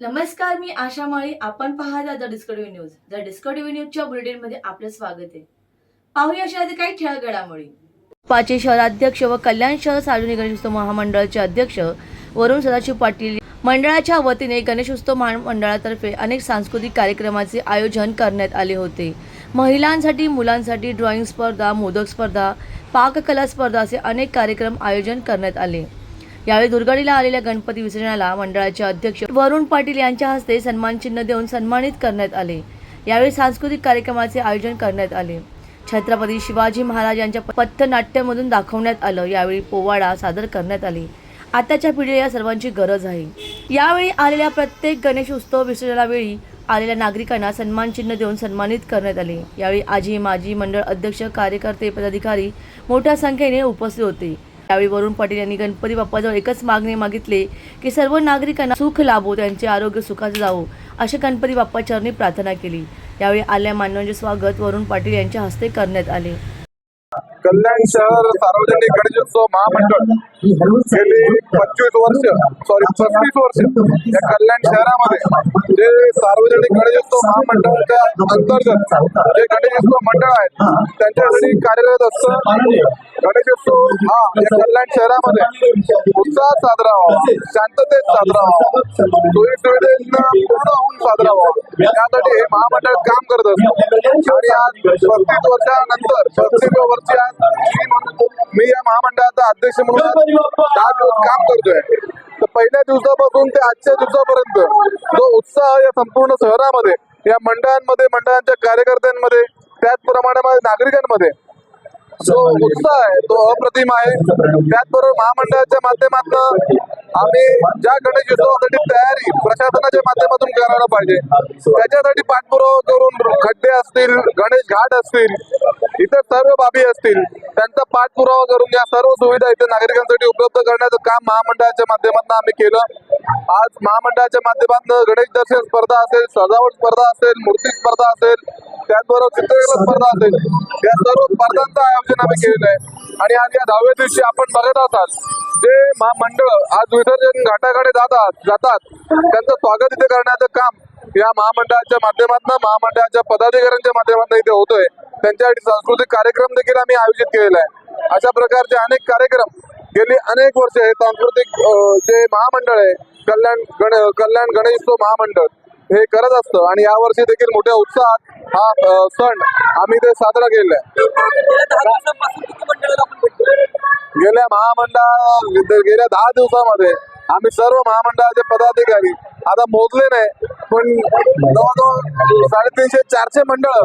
नमस्कार मी आशा माळी. आपण पाहता the Discovery news. The Discovery न्यूजच्या बुलेटिनमध्ये आपलं स्वागत आहे. पाहूया अशा काही ठळक घडामोडी पाचे शहराध्यक्ष व कल्याण शहर सार्वजनिक गणेशोत्सव महामंडळाचे अध्यक्ष वरुण सदाशिव पाटील मंडळाच्या वतीने गणेशोत्सव महामंडळातर्फे अनेक सांस्कृतिक कार्यक्रमाचे आयोजन करण्यात आले होते. महिलांसाठी मुलांसाठी ड्रॉइंग स्पर्धा मोदक स्पर्धा पाककला स्पर्धा असे अनेक कार्यक्रम आयोजन करण्यात आले. यावेळी दुर्गाडीला आलेल्या गणपती विसर्जनाला मंडळाचे अध्यक्ष वरुण पाटील यांच्या हस्ते सन्मान चिन्ह देऊन सन्मानित करण्यात आले. यावेळी सांस्कृतिक कार्यक्रमाचे आयोजन करण्यात आले. छत्रपती शिवाजी महाराज यांच्या पथनाट्यामधून दाखवण्यात आलं. यावेळी पोवाडा सादर करण्यात आले. आताच्या पिढीला या सर्वांची गरज आहे. यावेळी आलेल्या प्रत्येक गणेश उत्सव विसर्जनावेळी आलेल्या नागरिकांना सन्मान चिन्ह देऊन सन्मानित करण्यात आले. यावेळी आजी माजी मंडळ अध्यक्ष कार्यकर्ते पदाधिकारी मोठ्या संख्येने उपस्थित होते. यावेळी वरुण पाटील यांनी गणपती बाप्पाजवळ एकच मागणे मागितले की सर्व नागरिकांना सुख लाभो त्यांचे आरोग्य सुखाचे जावो असे गणपती बाप्पा चरणी प्रार्थना केली. यावेळी आल्या मान्यवांचे स्वागत वरुण पाटील यांच्या हस्ते करण्यात आले. कल्याण शहर सार्वजनिक गणेशोत्सव महामंडळ गेली पंचवीस वर्ष सॉरी पस्तीस वर्ष या कल्याण शहरामध्ये जे सार्वजनिक गणेशोत्सव महामंडळाच्या अंतर्गत जे गणेशोत्सव मंडळ आहेत त्यांच्यासाठी कार्यरत असतं गणेशोत्सव. हा या कल्याण शहरामध्ये. उत्साहात साजरा व्हावा. शांततेत साजरा व्हावा. सोयी सुविधेनं पूर्ण होऊन साजरा व्हावा. यासाठी हे महामंडळ काम करत असतं. आणि आज पस्तीस वर्षानंतर पस्तीस वर्षी आज मी या महामंडळाचा अध्यक्ष म्हणून दहा दिवस काम करतोय. तर पहिल्या दिवसापासून ते आजच्या दिवसापर्यंत जो उत्साह या संपूर्ण शहरामध्ये या मंडळांमध्ये मंडळांच्या कार्यकर्त्यांमध्ये त्याचप्रमाणे नागरिकांमध्ये जो उत्साह आहे तो अप्रतिम आहे. त्याचबरोबर महामंडळाच्या माध्यमातून आम्ही ज्या गणेश उत्सवासाठी तयारी प्रशासनाच्या माध्यमातून करायला पाहिजे. त्याच्यासाठी पाठपुरावा करून खड्डे असतील गणेश घाट असतील इतर सर्व बाबी असतील त्यांचा पाठपुरावा करून या सर्व सुविधा इथे नागरिकांसाठी उपलब्ध करण्याचं काम महामंडळाच्या माध्यमातून आम्ही केलं. आज महामंडळाच्या माध्यमातून गणेश दर्शन स्पर्धा असेल सजावट स्पर्धा असेल मूर्ती स्पर्धा असेल त्याचबरोबर चित्रकला स्पर्धा असेल. या सर्व स्पर्धांचं आयोजन आम्ही केलेलं आहे. आणि आज या दहाव्या दिवशी आपण बघत असाल जे महामंडळ आज विसर्जन घाटाकडे जातात जातात त्यांचं स्वागत इथे करण्याचं काम या महामंडळाच्या माध्यमातून महामंडळाच्या पदाधिकाऱ्यांच्या माध्यमातून इथे होतोय. त्यांच्यासाठी सांस्कृतिक कार्यक्रम देखील आम्ही आयोजित केलेला आहे. अशा प्रकारचे अनेक कार्यक्रम गेली अनेक वर्ष हे सांस्कृतिक जे महामंडळ आहे कल्याण गण कल्याण गणेशोत्सव महामंडळ हे करत असतं. आणि यावर्षी देखील मोठ्या उत्साहात हा सण आम्ही ते साजरा केलेला आहे. गेल्या महामंडळ गेल्या दहा दिवसामध्ये आम्ही सर्व महामंडळाचे पदाधिकारी आता मोजले नाही पण जवळजवळ साडेतीनशे चारशे मंडळ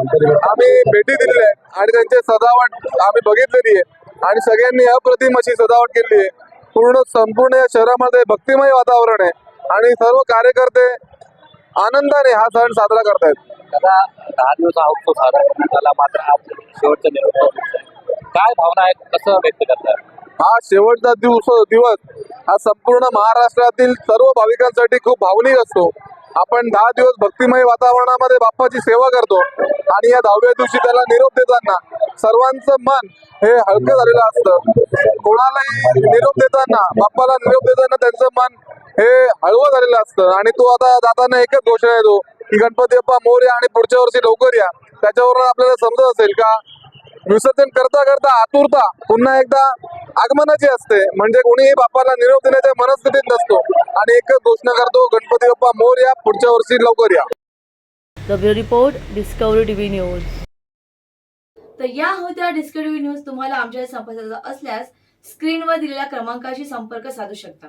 आम्ही भेटी दिलेली आहे आणि त्यांची सजावट आम्ही बघितलेली आहे. आणि सगळ्यांनी अप्रतिम अशी सजावट केली आहे. पूर्ण संपूर्ण या शहरामध्ये भक्तिमय वातावरण आहे. आणि सर्व कार्यकर्ते आनंदाने हा सण साजरा करतायत. आता दहा दिवस हा उत्सव साजरा करण्यात आला मात्र आज शेवटचा निरोप काय भावना आहेत? कसं व्यक्त करतात हा शेवटचा दिवस दिवस हा संपूर्ण महाराष्ट्रातील सर्व भाविकांसाठी खूप भावनिक असतो. आपण दहा दिवस भक्तिमय वातावरणामध्ये बाप्पाची सेवा करतो आणि या दहाव्या दिवशी त्याला निरोप देताना सर्वांचं मन हे हलकं झालेलं असतं. कोणालाही निरोप देताना बाप्पाला निरोप देताना त्यांचं मन हे हळवं झालेलं असतं. आणि तो आता जाताना एकच घोषणा येतो की गणपती बाप्पा मोर्या आणि पुढच्या वर्षी लवकर या. त्याच्यावरून आपल्याला समजत असेल का? विसर्जन करता करता आतुरता पुन्हा एकदा आगमनाची असते. म्हणजे कोणीही बाप्पाला निरोप देण्याच्या मनस्थितीत नसतो. आणि एकच घोषणा करतो गणपती बाप्पा मोर या पुढच्या वर्षी लवकर या. रिपोर्ट डिस्कवरी टीव्ही न्यूज तर या होत्या डिस्कवरी न्यूज तुम्हाला आमच्या संपर्काचा असल्यास स्क्रीनवर दिलेल्या क्रमांकाशी संपर्क साधू शकता.